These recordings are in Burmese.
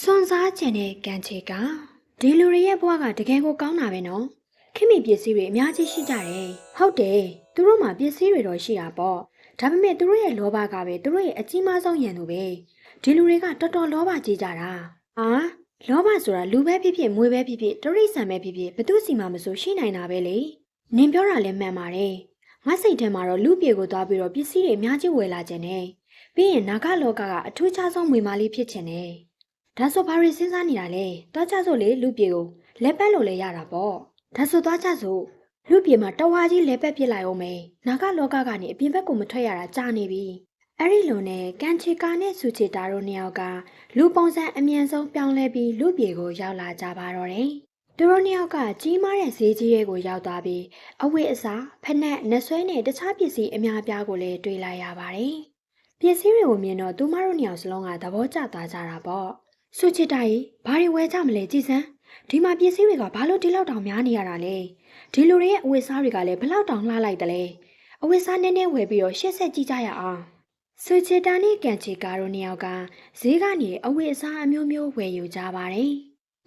စွန်စားကျင်တဲ့ကံချေကဒီလူတွေရဲ့ဘဝကတကယ်ကိုကောင်းတာပဲနော်ခင်မီပစ္စည်းတွေအများကြီးရှိကြတယ်ဟုတ်တယ်သူတို့မှာပစ္စည်းတွေတော့ရှိတာပေါ့ဒါပေမဲ့သူတို့ရဲ့လောဘကပဲသူတို့ရဲ့အကြီးမားဆုံးရန်သူပဲဒီလူတွေကတော်တော်လောဘကြီးကြတာအာလောဘဆိုတာလူပဲဖြစ်ဖြစ်မွေပဲဖြစ်ဖြစ်တရိษံပဲဖြစ်ဖြစ်ဘသူစီမှမဆိုရှိနိုင်တာပဲလေနင်ပြောတာလည်းမှန်ပါတယ်ငါစိတ်ထဲမှာတော့လူပြေကိုသွားပြီးတော့ပစ္စည်းတွေအများကြီးဝယ်လာခြင်းနဲ့ပြီးရင်နာဂလောကကအထူးခြားဆုံးမွေမားလေးဖြစ်ခြင်းနဲ့ ဒါဆိုဘာရီစဉ်းစားနေတာလဲ။သွားကြစို့လေလူပြေကိုလက်ပတ်လို့လည်းရတာပေါ့။ဒါဆိုသွားကြစို့လူပြေမှာတဝါကြီးလက်ပတ်ပြစ်လိုက်အောင်မယ်။နာဂလောကကနေအပြင်ဘက်ကိုမထွက်ရတာကြာနေပြီ။အဲ့ဒီလိုနဲ့ကန်ချီကာနဲ့ဆူချီတာတို့နှစ်ယောက်ကလူပုံစံအမြန်ဆုံးပြောင်းလဲပြီးလူပြေကိုရောက်လာကြပါတော့တယ်။သူတို့နှစ်ယောက်ကကြီးမားတဲ့ဈေးကြီးရဲ့ကိုရောက်သွားပြီးအဝတ်အစားဖက်နက်နှဆွဲနဲ့တခြားပစ္စည်းအများအပြားကိုလည်းတွေ့လိုက်ရပါတယ်။ပစ္စည်းတွေကိုမြင်တော့သူမတို့နှစ်ယောက်စလုံးကသဘောကျသွားကြတာပေါ့။ စုချစ်တာကြီးဘာတွေဝဲကြမလဲကြည်စမ်းဒီမှာပစ္စည်းတွေကဘာလို့ဒီလောက်တောင်များနေရတာလဲဒီလူတွေရဲ့အဝတ်စားတွေကလည်းဘလောက်တောင်လှလိုက်တယ်လဲအဝတ်စားနည်းနည်းဝယ်ပြီးတော့ရှက်ဆက်ကြည့်ကြရအောင်စုချစ်တာနဲ့ကန်ချီကာတို့နှစ်ယောက်ကဈေးကနေအဝတ်အစားအမျိုးမျိုးဝယ်ယူကြပါတယ်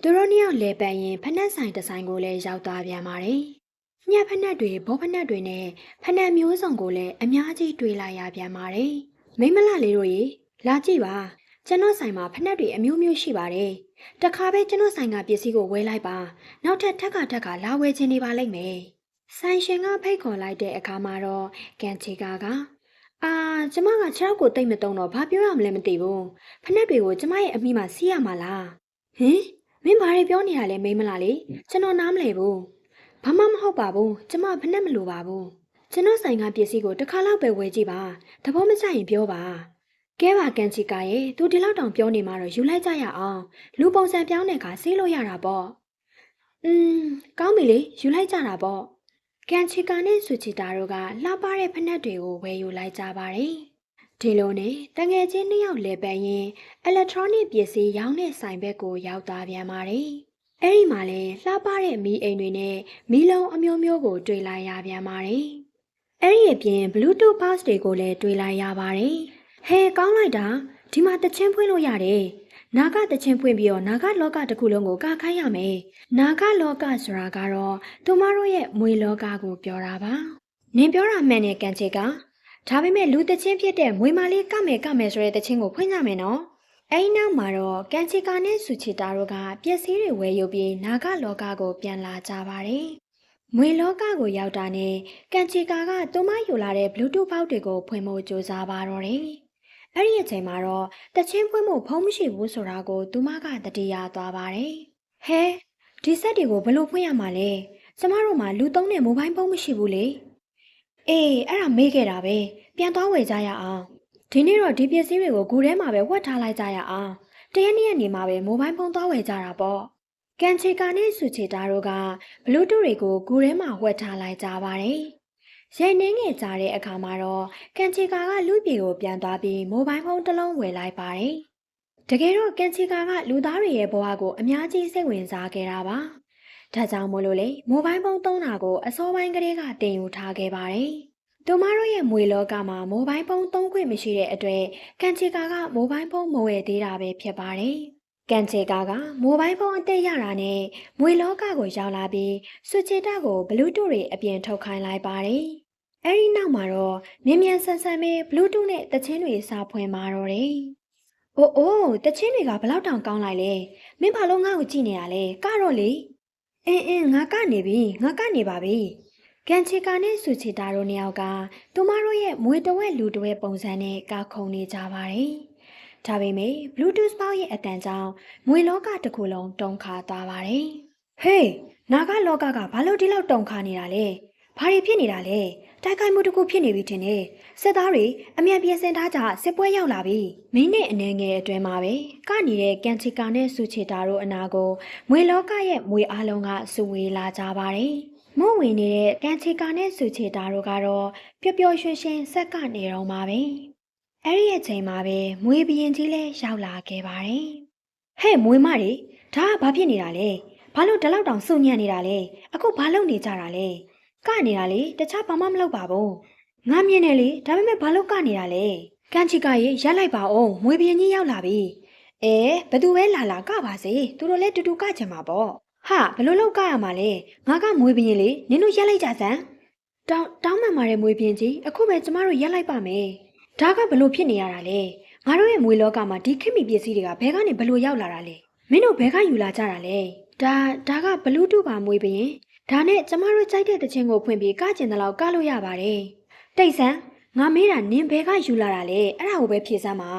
သူတို့နှစ်ယောက်လဲပန်ရင်ဖက်နှက်ဆိုင်တစ်ဆိုင်ကိုလည်းရောက်သွားပြန်ပါတယ်ညက်ဖက်နှက်တွေဘောဖက်နှက်တွေနဲ့ဖက်နှက်မျိုးစုံကိုလည်းအများကြီးတွေ့လာရပြန်ပါတယ်မိမလလေးတို့ရေလာကြည့်ပါ ကျွန်တော်ဆိုင်မှာဖက်နှက်တွေအမျိုးမျိုးရှိပါတယ်။တခါပဲကျွန်တော်ဆိုင်ကပစ္စည်းကိုဝယ်လိုက်ပါ။နောက်ထပ်ထက်ကထက်ကလာဝယ်ခြင်းနေပါလိမ့်မယ်။ဆိုင်ရှင်ကဖိတ်ခေါ်လိုက်တဲ့အခါမှာတော့ကန်ချီကာကအာကျမကခြေထောက်ကိုတိတ်မတုံတော့ဘာပြောရမလဲမသိဘူး။ဖက်နှက်တွေကိုကျမရဲ့အမိမှာစီးရမှာလား။ဟင်မင်းဘာတွေပြောနေတာလဲမိန်းမလားလေ။ကျွန်တော်နားမလည်ဘူး။ဘာမှမဟုတ်ပါဘူး။ကျမဖက်နှက်မလိုပါဘူး။ကျွန်တော်ဆိုင်ကပစ္စည်းကိုတစ်ခါလောက်ပဲဝယ်ကြည့်ပါ။သဘောမကျရင်ပြောပါ။ ကဲပါကန်ချီကာရဲ့သူဒီလောက်တောင်ပြောနေမှာတော့ယူလိုက်ကြရအောင်လူပုံစံပြောင်းတဲ့အခါဆေးလို့ရတာပေါ့อืมကောင်းပြီလေယူလိုက်ကြတာပေါ့ကန်ချီကာနဲ့ဆူချီတာတို့ကလှပတဲ့ဖက်နှက်တွေကိုဝယ်ယူလိုက်ကြပါတယ်ဒီလိုနဲ့တငယ်ချင်းနှစ်ယောက်လဲပန်ရင်အီလက်ထရောနစ်ပစ္စည်းရောင်းတဲ့ဆိုင်ဘက်ကိုရောက်သွားပြန်ပါတယ်အဲ့ဒီမှာလဲလှပတဲ့မီးအိမ်တွေနဲ့မီးလုံးအမျိုးမျိုးကိုတွေ့လိုက်ရပြန်ပါတယ်အဲ့ဒီအပြင် Bluetooth box တွေကိုလည်းတွေ့လိုက်ရပါတယ် ဟဲကောင်းလိုက်တာဒီမှာတချင်းဖွင့်လို့ရတယ်။နာဂတချင်းဖွင့်ပြီးတော့နာဂလောကတစ်ခုလုံးကိုကခိုင်းရမယ်။နာဂလောကဆိုတာကတော့သူမတို့ရဲ့မွေလောကကိုပြောတာပါ။နင်ပြောတာမှန်တယ်ကန်ချေကဒါပေမဲ့လူတချင်းဖြစ်တဲ့မွေမာလေးကမယ်ကမယ်ဆိုတဲ့တချင်းကိုဖွင့်ကြမယ်နော်။အဲဒီနောက်မှာတော့ကန်ချေကာနဲ့ဆူချီတာတို့ကပျက်စီးတွေဝယ်ယူပြီးနာဂလောကကိုပြန်လာကြပါတယ်။မွေလောကကိုရောက်တာနဲ့ကန်ချီကာကသူမယူလာတဲ့ Bluetooth ဘောက်တွေကိုဖွင့်ဖို့ကြိုးစားပါတော့တယ်။ အဲ့ဒီအချိန်မှာတော့တချင်းဖွင့်မှုဖုံးမရှိဘူးဆိုတာကိုသူမကတတိယသွားပါတယ်။ဟဲဒီဆက်တွေကိုဘယ်လိုဖွင့်ရမှာလဲ။ကျမတို့မှာလူသုံးတဲ့မိုဘိုင်းဖုန်းမရှိဘူးလေ။အေးအဲ့ဒါမေးခဲ့တာပဲ။ပြန်သွားဝယ်ကြရအောင်။ဒီနေ့တော့ဒီပစ္စည်းတွေကိုဂူထဲမှာပဲဝတ်ထားလိုက်ကြရအောင်။တရက်နေ့ရက်နေမှာပဲမိုဘိုင်းဖုန်းသွားဝယ်ကြတာပေါ့။ကန်ချီကာနဲ့ဆူချီတာတို့ကဘလူးတူတွေကိုဂူထဲမှာဝတ်ထားလိုက်ကြပါတယ်။ ရိုက်နှင်းငယ်ကြတဲ့အခါမှာတော့ကန်ချီကာကလူပြေကိုပြန်သွားပြီးမိုဘိုင်းဖုန်းတစ်လုံးဝယ်လိုက်ပါတယ်။တကယ်တော့ကန်ချီကာကလူသားတွေရဲ့ဘဝကိုအများကြီးစိတ်ဝင်စားခဲ့တာပါ။ဒါကြောင့်မို့လို့လေမိုဘိုင်းဖုန်းသုံးတာကိုအစောပိုင်းကတည်းကတင်ယူထားခဲ့ပါတယ်။သူမတို့ရဲ့မွေလောကမှာမိုဘိုင်းဖုန်းသုံးခွင့်မရှိတဲ့အတွက်ကန်ချီကာကမိုဘိုင်းဖုန်းမဝယ်သေးတာပဲဖြစ်ပါတယ်။ကန်ချေကာကမိုဘိုင်းဖုန်းအသက်ရတာနဲ့မွေလောကကိုရောက်လာပြီးဆွချီတာကိုဘလူးတူတွေအပြင်ထုတ်ခိုင်းလိုက်ပါတယ်။ အဲဒီနောက်မှာတော့မြ мян ဆန်ဆန်ပဲ Bluetooth နဲ့တချင်းတွေစာဖွင့်มาတော့တယ်။အိုးအိုးတချင်းတွေကဘလောက်တောင်ကောင်းလိုက်လဲ။မင်းဘာလို့ငါ့ကိုကြည့်နေတာလဲ။ကတော့လေ။အင်းအင်းငါကနေပြီငါကနေပါပြီ။ကန်ချီကာနဲ့ဆူချီတာတို့နှစ်ယောက်ကသူမတို့ရဲ့မွေတဝက်လူတဝက်ပုံစံနဲ့ကာခုံနေကြပါတယ်။ဒါပေမဲ့ Bluetooth ပေါက်ရဲ့အတန်ကြောင့်မွေလောကတစ်ခုလုံးတုံခါသွားပါတယ်။ဟေးနာဂလောကကဘာလို့ဒီလောက်တုံခါနေတာလဲ။ ဘာတွေဖြစ်နေတာလဲ။တိုက်ခိုက်မှုတစ်ခုဖြစ်နေပြီထင်တယ်။စစ်သားတွေအမြန်ပြင်ဆင်ထားကြစစ်ပွဲရောက်လာပြီ။မင်းနဲ့အနေငယ်အတွင်းမှာပဲကနေတဲ့ကန်ချီကာနဲ့ဆူချီတာတို့အနာကိုမွေလောကရဲ့မွေအားလုံးကစူဝေးလာကြပါတယ်။မုံဝင်နေတဲ့ကန်ချီကာနဲ့ဆူချီတာတို့ကတော့ပျော်ပျော်ရွှင်ရွှင်ဆက်ကနေတော့မှာပဲ။အဲ့ဒီအချိန်မှာပဲမွေဘရင်ကြီးလည်းရောက်လာခဲ့ပါတယ်။ဟဲ့မွေမတွေဒါကဘာဖြစ်နေတာလဲ။ဘာလို့ဒီလောက်တောင်စုညံ့နေတာလဲ။အခုဘာလုပ်နေကြတာလဲ။ ကနေတာလေတခြားဘာမှမလုပ်ပါဘူးငါမြင်တယ်လေဒါပေမဲ့ဘာလို့ကနေတာလဲကန်ချီကရေရက်လိုက်ပါအောင်မွေပြင်းကြီးရောက်လာပြီအဲဘသူပဲလာလာကပါစေသူတို့လည်းတူတူကကြမှာပေါ့ဟာဘလို့လောက်ကရမှာလဲငါကမွေးပြင်းလေနင်တို့ရက်လိုက်ကြစမ်းတောင်းတောင်းမှန်ပါတယ်မွေးပြင်းကြီးအခုပဲကျမတို့ရက်လိုက်ပါမယ်ဒါကဘလို့ဖြစ်နေရတာလဲငါတို့ရဲ့မွေးလောကမှာဒီခင်မီပစ္စည်းတွေကဘဲကနေဘလို့ရောက်လာတာလဲမင်းတို့ဘဲကယူလာကြတာလဲဒါဒါကဘလူးတူပါမွေးပြင်း ဒါနဲ့ကျမတို့ကြိုက်တဲ့တခြင်းကိုဖွင့်ပြီးကကျင်တဲ့လောက်ကလို့ရပါတယ်တိတ်ဆန်းငါမေးတာနင်ဘဲကယူလာတာလဲအဲ့ဒါကိုပဲဖြေစမ်းပါ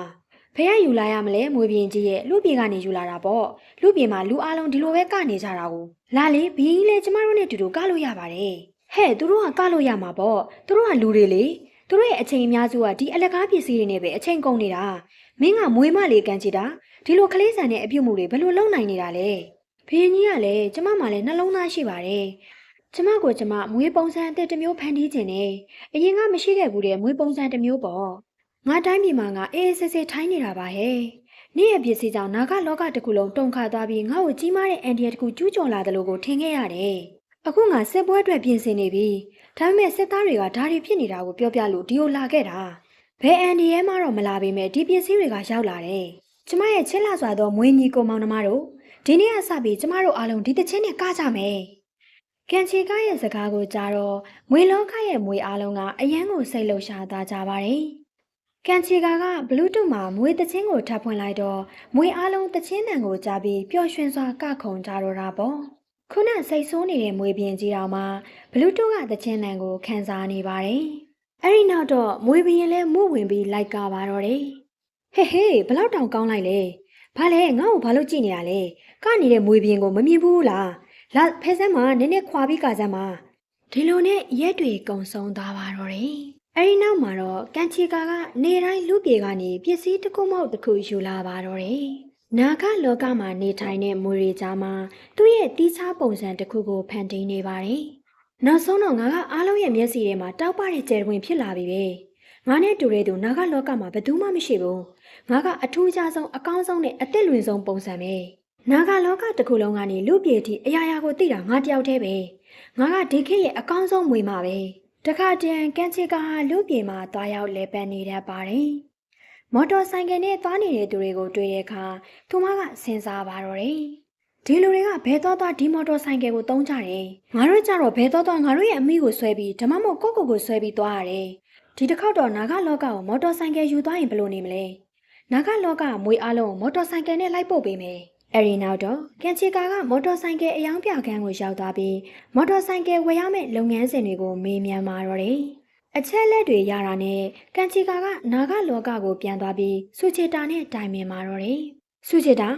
ဖះယူလာရမလဲမွေပြင်းကြီးရဲ့လူပြေကနေယူလာတာပေါ့လူပြေမှာလူအလုံးဒီလိုပဲကနေကြတာကိုလာလေဘီကြီးလဲကျမတို့နဲ့တူတူကလို့ရပါတယ်ဟဲ့သူတို့ကကလို့ရမှာပေါ့သူတို့ကလူတွေလေသူတို့ရဲ့အချိန်အများစုကဒီအလကားပစ္စည်းတွေနဲ့ပဲအချိန်ကုန်နေတာမင်းကမွေးမလေးကန်ချီတာဒီလိုကလေးဆန်တဲ့အပြုတ်မှုတွေဘယ်လိုလုပ်နိုင်နေတာလဲ ဘီကြီးကလည်းကျမမှလည်းနှလုံးသားရှိပါတယ်ကျမကိုကျမမွေးပုံစံအသက်တစ်မျိုးဖန်တီးခြင်းနဲ့အရင်ကမရှိခဲ့ဘူးတဲ့မွေးပုံစံတစ်မျိုးပေါ့ငါတိုင်းပြည်မှာငါအေးအေးဆေးဆေးထိုင်းနေတာပါဟဲ့။နေ့ရဲ့ပစ္စည်းကြောင့်နာကလောကတစ်ခုလုံးတုန်ခါသွားပြီးငါ့ကိုကြီးမားတဲ့အန်ဒီယတစ်ခုကျူးကျော်လာတယ်လို့ကိုထင်ခဲ့ရတယ်။အခုငါစစ်ပွဲအတွက်ပြင်ဆင်နေပြီ။ဒါပေမဲ့စစ်သားတွေကဓာရီဖြစ်နေတာကိုပြောပြလို့ဒီကိုလာခဲ့တာ။ဘယ်အန်ဒီယမှတော့မလာပေမဲ့ဒီပစ္စည်းတွေကရောက်လာတယ်။ကျမရဲ့ချစ်လာစွာသောမွေးညီကိုမောင်နှမတို့ ဒီနေ့ကစပြီးကျမတို့အားလုံးဒီတချင်းနဲ့ကကြမယ်။ကန်ချီကရဲ့စကားကိုကြားတော့မွေလောကရဲ့မွေအားလုံးကအယမ်းကိုစိတ်လှုပ်ရှားသွားကြပါတယ်။ကန်ချီကာကဘလူးတူမှာမွေးတချင်းကိုထပ်ဖွင့်လိုက်တော့မွေအားလုံးတချင်းတန်ကိုကြားပြီးပျော်ရွှင်စွာကခုန်ကြတော့တာပေါ့ခုနစိတ်ဆိုးနေတဲ့မွေပြင်းကြီးတော်မှာဘလူးတူကတချင်းတန်ကိုခန်းစားနေပါတယ်အဲ့ဒီနောက်တော့မွေပြင်းလည်းမှုဝင်ပြီးလိုက်ကပါတော့တယ်ဟေးဟေးဘလောက်တောင်ကောင်းလိုက်လဲဘာလဲငါ့ကိုဘာလို့ကြည့်နေရလဲ ကနေတဲ့မွေပြင်းကိုမမြင်ဘူးလားလာဖဲစမ်းမှာနည်းနည်းခွာပြီးကစမ်းမှာဒီလိုနဲ့ရက်တွေကုံဆုံးသွားပါတော့တယ်အဲဒီနောက်မှာတော့ကန်ချီကာကနေတိုင်းလူပြေကနေပစ္စည်းတစ်ခုမဟုတ်တစ်ခုယူလာပါတော့တယ်။နာဂလောကမှာနေထိုင်တဲ့မွေရီကြားမှာသူ့ရဲ့တီးခြားပုံစံတစ်ခုကိုဖန်တီးနေပါတယ်။နောက်ဆုံးတော့ငါကအားလုံးရဲ့မျက်စိထဲမှာတောက်ပတဲ့ကျယ်ဝင်ဖြစ်လာပြီပဲ။ငါနဲ့တူတဲ့သူနာဂလောကမှာဘယ်သူမှမရှိဘူး။ငါကအထူးခြားဆုံးအကောင်းဆုံးနဲ့အသက်လွင်ဆုံးပုံစံပဲ။ နာဂလောကတစ်ခုလုံးကနေလူပြေတီအရာရာကိုသိတာငါတယောက်တည်းပဲ။ငါကဒီခေတ်ရဲ့အကောင်းဆုံးမွေမှာပဲ။တခါတည်းကန်ချီကာဟာလူပြေမှာသွားရောက်လဲပန်းနေတတ်ပါတယ်။မော်တော်ဆိုင်ကယ်နဲ့သွားနေတဲ့သူတွေကိုတွေ့တဲ့အခါသူမကစဉ်းစားပါတော့တယ်။ဒီလူတွေကဘဲသွားသွားဒီမော်တော်ဆိုင်ကယ်ကိုတုံးကြတယ်။ငါတို့ကြတော့ဘဲသွားသွားငါတို့ရဲ့အမိကိုဆွဲပြီးဓမ္မမို့ကိုယ့်ကိုယ်ကိုဆွဲပြီးသွားရတယ်။ဒီတစ်ခေါက်တော့နာဂလောကကိုမော်တော်ဆိုင်ကယ်ယူသွားရင်ဘယ်လိုနေမလဲ။နာဂလောကကမွေအားလုံးကိုမော်တော်ဆိုင်ကယ်နဲ့လိုက်ပို့ပေးမယ်။ အဲဒီနောက်တော့ကန်ချီကာကမော်တော်ဆိုင်ကယ်အယောင်ပြခန်းကိုရောက်သွားပြီး မော်တော်ဆိုင်ကယ်ဝယ်ရမယ့်လုပ်ငန်းစဉ်တွေကိုမေးမြန်းมาတော့တယ်။အချက်လက်တွေရတာနဲ့ကန်ချီကာကနာဂလောကကိုပြန်သွားပြီးဆူချေတာနဲ့တိုင်ပင်มาတော့တယ်။ဆူချေတာ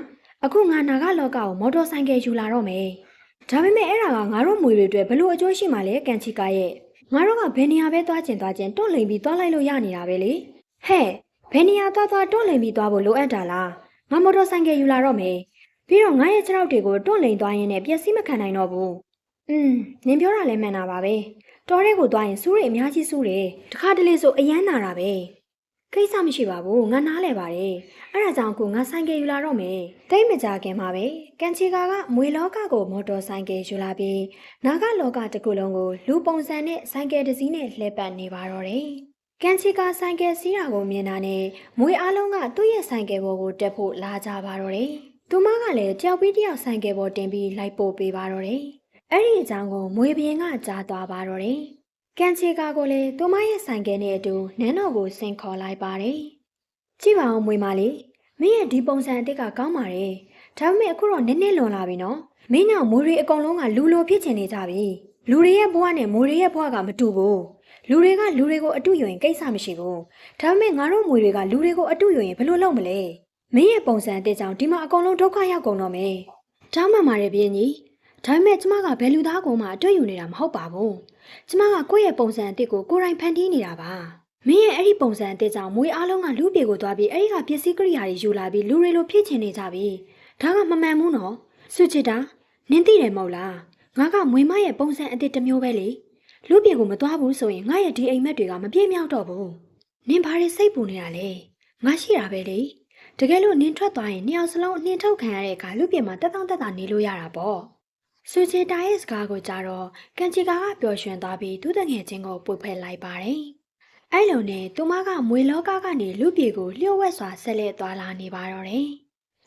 အခုငါနာဂလောကကိုမော်တော်ဆိုင်ကယ်ယူလာတော့မယ်။ဒါပေမဲ့အဲ့ဒါကငါတို့မွေတွေအတွက်ဘလို့အကျိုးရှိမှလဲကန်ချီကာရဲ့ငါတို့ကဘယ်နေရာပဲသွားကျင်သွားကျင်တွန့်လိန်ပြီးသွားလိုက်လို့ရနေတာပဲလေ။ဟဲ့ဘယ်နေရာသွားသွားတွန့်လိန်ပြီးသွားဖို့လိုအပ်တာလား။ငါမော်တော်ဆိုင်ကယ်ယူလာတော့မယ်။ ပြီးတော့ငါရဲ့ခြေထောက်တွေကိုတွန့်လိန်သွားရင်းနဲ့ပျက်စီးမခံနိုင်တော့ဘူး။อืมနင်ပြောတာလည်းမှန်တာပါပဲ။တော်တဲ့ကိုသွားရင်စူးတွေအများကြီးစူးတယ်။တခါတလေဆိုအယမ်းနာတာပဲ။ကိစ္စမရှိပါဘူး။ငါနားလဲပါတယ်။အဲ့ဒါကြောင့်ကိုငါဆိုင်ကယ်ယူလာတော့မယ်။တိတ်မကြခင်မှာပဲ။ကန်ချီကာကမွေလောကကိုမော်တော်ဆိုင်ကယ်ယူလာပြီးနာဂလောကတစ်ခုလုံးကိုလူပုံစံနဲ့ဆိုင်ကယ်တစ်စီးနဲ့လှည့်ပတ်နေပါတော့တယ်။ကန်ချီကာဆိုင်ကယ်စီးတာကိုမြင်တာနဲ့မွေအားလုံးကသူ့ရဲ့ဆိုင်ကယ်ပေါ်ကိုတက်ဖို့လာကြပါတော့တယ်။ သူမကလည်းကြောက်ပြီးတယောက်ဆိုင်ကယ်ပေါ်တင်ပြီးလိုက်ပို့ပေးပါတော့တယ်။အဲ့ဒီအကြောင်းကိုမွေပြင်းကကြားသွားပါတော့တယ်။ကန်ချီကာကိုလည်းသူမရဲ့ဆိုင်ကယ်နဲ့အတူနန်းတော်ကိုဆင်ခေါ်လိုက်ပါတယ်။ကြည့်ပါအောင်မွေမလေးမင်းရဲ့ဒီပုံစံအစ်စ်ကကောင်းပါတယ်။ဒါပေမဲ့အခုတော့နည်းနည်းလွန်လာပြီနော်။မင်းကြောင့်မိုးရီအကုန်လုံးကလူလိုဖြစ်ချင်နေကြပြီ။လူတွေရဲ့ဘဝနဲ့မိုးရီရဲ့ဘဝကမတူဘူး။လူတွေကလူတွေကိုအတုယူရင်ကိစ္စမရှိဘူး။ဒါပေမဲ့ငါတို့မွေတွေကလူတွေကိုအတုယူရင်ဘယ်လိုလုပ်မလဲ။ မင်းရဲ့ပုံစံအစ်စ်ကြောင့်ဒီမှာအကုန်လုံးဒုက္ခရောက်ကုန်တော့မယ်။ဒါမှမှလည်းပြင်းကြီး။ဒါပေမဲ့ကျမကဘယ်လူသားကောင်မှအတုယူနေတာမဟုတ်ပါဘူး။ကျမကကိုယ့်ရဲ့ပုံစံအစ်စ်ကိုကိုယ်တိုင်ဖန်တီးနေတာပါ။မင်းရဲ့အဲ့ဒီပုံစံအစ်စ်ကြောင့်မွေအားလုံးကလူပြေကိုသွားပြီးအဲ့ဒီကပစ္စည်းကိရိယာတွေယူလာပြီးလူတွေလိုဖြစ်ချင်နေကြပြီ။ဒါကမမှန်ဘူးနော်။စုချစ်တာနင်သိတယ်မဟုတ်လား။ငါကမွေမရဲ့ပုံစံအစ်စ်တစ်မျိုးပဲလေ။လူပြေကိုမသွားဘူးဆိုရင်ငါရဲ့ဒီအိမ်မက်တွေကမပြေမြောက်တော့ဘူး။နင်ဘာတွေစိတ်ပူနေတာလဲ။ငါရှိတာပဲလေ။ တကယ်လို့နင်ထွက်သွားရင်နှစ်ယောက်စလုံးအနှင်ထုတ်ခံရတဲ့အခါလူပြေမှာတက်တောင့်တက်တာနေလို့ရတာပေါ့။ဆူချေတာရဲ့စကားကိုကြားတော့ကန်ချီကာကပျော်ရွှင်သွားပြီးသူ့တငယ်ချင်းကိုပွေဖက်လိုက်ပါတယ်။အဲ့လိုနဲ့သူမကမွေလောကကနေလူပြေကိုလျှို့ဝှက်စွာဆက်လက်သွားလာနေပါတော့တယ်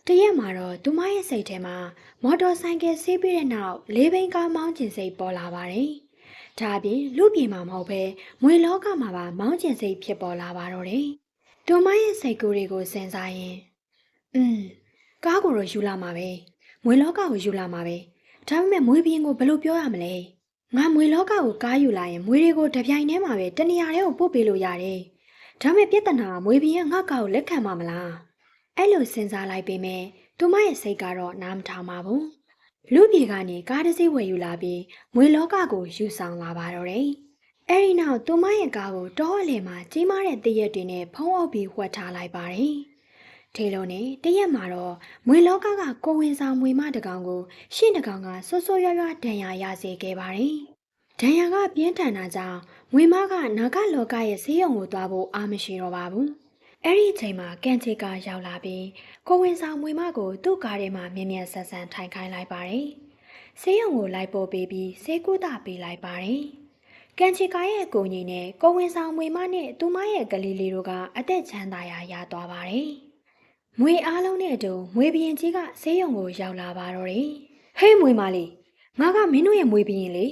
တရက်မှာတော့သူမရဲ့စိတ်ထဲမှာမော်တော်ဆိုင်ကယ်ဆေးပြီးတဲ့နောက်လေးဘိန်းကားမောင်းကျင်စိတ်ပေါ်လာပါတယ်။ဒါအပြင်လူပြည်မှာမဟုတ်ပဲမွေလောကမှာပါမောင်းကျင်စိတ်ဖြစ်ပေါ်လာပါတော့တယ်။ သူမရဲ့စိတ်ကူးတွေကိုစဉ်းစားရင်อืมကားကိုတော့ယူလာမှာပဲ။မွေလောကကိုယူလာမှာပဲ။ဒါပေမဲ့မွေပြင်းကိုဘယ်လိုပြောရမလဲ။ငါမွေလောကကိုကားယူလာရင်မွေတွေကိုတပြိုင်တည်းမှာပဲတနေရာတည်းကိုပို့ပေးလို့ရတယ်။ဒါပေမဲ့ပြဿနာကမွေပြင်းကငါကားကိုလက်ခံမှာမလား။အဲ့လိုစဉ်းစားလိုက်ပေမဲ့သူမရဲ့စိတ်ကတော့နားမထောင်ပါဘူး။လူပြေကနေကားတစ်စီးဝယ်ယူလာပြီးမွေလောကကိုယူဆောင်လာပါတော့တယ်။ အဲ့ဒီနောက်သူမရဲ့ကားကိုတောအလယ်မှာကြီးမားတဲ့တရက်တွေနဲ့ဖုံးအုပ်ပြီးဝှက်ထားလိုက်ပါတယ်။ထေလုံးနဲ့တရက်မှာတော့မွေလောကကကိုဝင်ဆောင်မွေမတကောင်ကို ရှင့်တကောင်ကဆွဆွရွရွဒဏ်ရာရစေခဲ့ပါတယ်။ဒဏ်ရာကပြင်းထန်တာကြောင့်မွေမကနာဂလောကရဲ့ဈေးရုံကိုသွားဖို့အားမရှိတော့ပါဘူး။အဲ့ဒီအချိန်မှာကန်ချေကရောက်လာပြီးကိုဝင်ဆောင်မွေမကိုသူ့ကားထဲမှာမြင်မြန်ဆန်ဆန်ထိုင်ခိုင်းလိုက်ပါတယ်။ဆေးရုံကိုလိုက်ပို့ပေးပြီးဆေးကုသပေးလိုက်ပါတယ်။ ကန်ချီကာရဲ့ကိုကြီးနဲ့ကိုဝင်ဆောင်မွေမနဲ့သူမရဲ့ကလေးလေးတို့ကအသက်ချမ်းသာရာရသွားပါတယ်။မွေအားလုံးနဲ့အတူမွေဘရင်ကြီးကဆေးရုံကိုရောက်လာပါတော့တယ်။ဟေးမွေမလေးငါကမင်းတို့ရဲ့မွေဘရင်လေ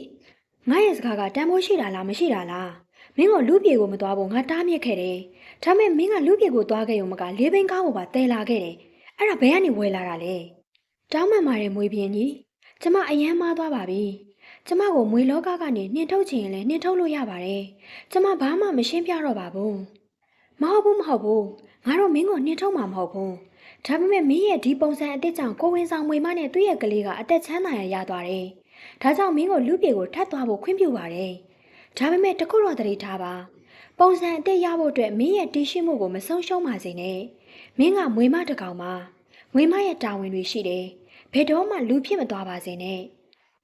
ငါရဲ့စကားကတန်ဖိုးရှိတာလားမရှိတာလားမင်းကလူပြေကိုမသွားဖို့ငါတားမြစ်ခဲ့တယ်။ဒါပေမဲ့မင်းကလူပြေကိုသွားခဲ့ရုံမကလေးဘင်းကားကိုပါတဲလာခဲ့တယ်။အဲ့ဒါဘယ်ကနေဝယ်လာတာလဲ။တောင်းမှန်ပါတယ်မွေဘရင်ကြီးကျမအယမ်းမားသွားပါပြီ။ ကျမကိုမွေလောကကနေနှင်ထုတ်ချင်ရင်လည်းနှင်ထုတ်လို့ရပါတယ်။ကျမဘာမှမရှင်းပြတော့ပါဘူး။မဟုတ်ဘူးမဟုတ်ဘူး။ငါတို့မင်းကိုနှင်ထုတ်မှာမဟုတ်ဘူး။ဒါပေမဲ့မင်းရဲ့ဒီပုံစံအစ်စ်ကြောင့်ကိုဝင်ဆောင်မွေမနဲ့သူ့ရဲ့ကလေးကအသက်ချမ်းသာရရသွားတယ်။ဒါကြောင့်မင်းကိုလူပြေကိုထပ်သွားဖို့ခွင့်ပြုပါတယ်။ဒါပေမဲ့တခုတော့တတိထားပါ။ပုံစံအစ်စ်ရဖို့အတွက်မင်းရဲ့တည်ရှိမှုကိုမဆုံးရှုံးပါစေနဲ့။မင်းကမွေမတစ်ကောင်ပါ။မွေမရဲ့တာဝန်တွေရှိတယ်။ဘယ်တော့မှလူဖြစ်မသွားပါစေနဲ့။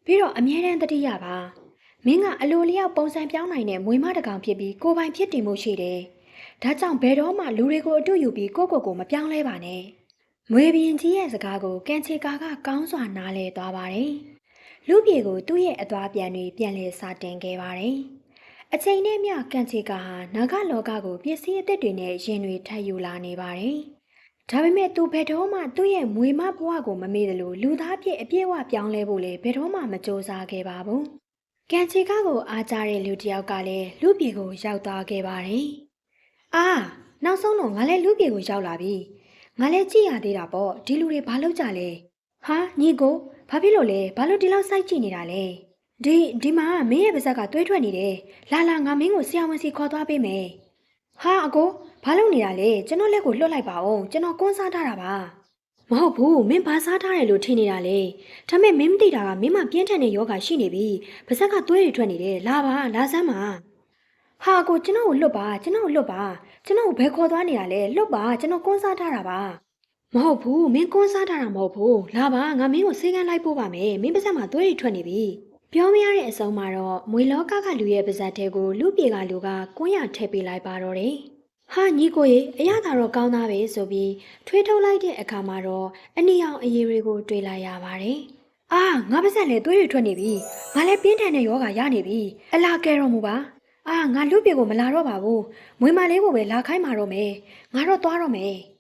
ပြီးတော့အမြဲတမ်းတတိယပါ။မင်းကအလိုလျောက်ပုံစံပြောင်းနိုင်တဲ့မွေမတစ်ကောင်ဖြစ်ပြီးကိုယ်ပိုင်ဖြစ်တည်မှုရှိတယ်။ဒါကြောင့်ဘယ်တော့မှလူတွေကိုအတူယူပြီးကိုယ့်ကိုယ်ကိုမပြောင်းလဲပါနဲ့။မွေဘရင်ကြီးရဲ့စကားကိုကန်ချေကာကကောင်းစွာနားလည်သွားပါတယ်။လူပြေကိုသူ့ရဲ့အသွားပြန်တွေပြန်လည်စတင်ခဲ့ပါတယ်။အချိန်နဲ့မျှကန်ချေကာဟာနာဂလောကကိုပစ္စည်းအသစ်တွေနဲ့ရင်တွေထပ်ယူလာနေပါတယ်။ ဒါပေမဲ့သူဘယ်တော့မှသူ့ရဲ့မွေမဘဝကိုမမေ့သလိုလူသားဖြစ်အပြည့်အဝပြောင်းလဲဖို့လည်းဘယ်တော့မှမကြိုးစားခဲ့ပါဘူး။ကန်ချေကာကိုအားကြတဲ့လူတစ်ယောက်ကလည်းလူပြေကိုရောက်သွားခဲ့ပါတယ်။အာနောက်ဆုံးတော့ငါလည်းလူပြေကိုရောက်လာပြီ။ငါလည်းကြည့်ရသေးတာပေါ့ဒီလူတွေဘာလုပ်ကြလဲ။ဟာညီကိုဘာဖြစ်လို့လဲဘာလို့ဒီလောက်စိုက်ကြည့်နေတာလဲ။ဒီဒီမှာမင်းရဲ့ပါဇက်ကသွေးထွက်နေတယ်။လာလာငါမင်းကိုဆရာဝန်စီခေါ်သွားပေးမယ်။ဟာအကို ဘာလုပ်နေတာလဲကျွန်တော်လက်ကိုလွတ်လိုက်ပါအောင်ကျွန်တော်ကွန်းစားထားတာပါ။မဟုတ်ဘူးမင်းဘာစားထားတယ်လို့ထင်နေတာလေ။ဒါပေမဲ့မင်းမသိတာကမင်းမပြင်းထန်တဲ့ယောဂရှိနေပြီ။ပါဇက်ကသွေးတွေထွက်နေတယ်လာပါလာစမ်းပါ။ဟာကိုကျွန်တော်ကိုလွတ်ပါကျွန်တော်ကိုလွတ်ပါကျွန်တော်ကိုဘယ်ခေါ်သွားနေတာလဲလွတ်ပါကျွန်တော်ကွန်းစားထားတာပါ။မဟုတ်ဘူးမင်းကွန်းစားထားတာမဟုတ်ဘူးလာပါငါမင်းကိုစေကန်းလိုက်ပို့ပါမယ်မင်းပါဇက်မှာသွေးတွေထွက်နေပြီ။ပြောမရတဲ့အဆုံးမှာတော့မွေလောကကလူရဲ့ပါဇက်တဲကိုလူပြေကလူကကွန်းရထည့်ပေးလိုက်ပါတော့တယ်။ ဟာညီကိုရေအရသာတော့ကောင်းသားပဲဆိုပြီးထွေးထုတ်လိုက်တဲ့အခါမှာတော့အနီအောင်အရေးတွေကိုတွေ့လိုက်ရပါတယ်။အာငါပါဇက်လည်းသွေးတွေထွက်နေပြီ။ငါလည်းပြင်းထန်တဲ့ယောဂရနေပြီ။အလားကဲတော့မူပါ။အာငါလူပြေကိုမလာတော့ပါဘူး။မွေမလေးကိုပဲလာခိုင်းมาတော့မယ်။ငါတော့သွားတော့မယ်။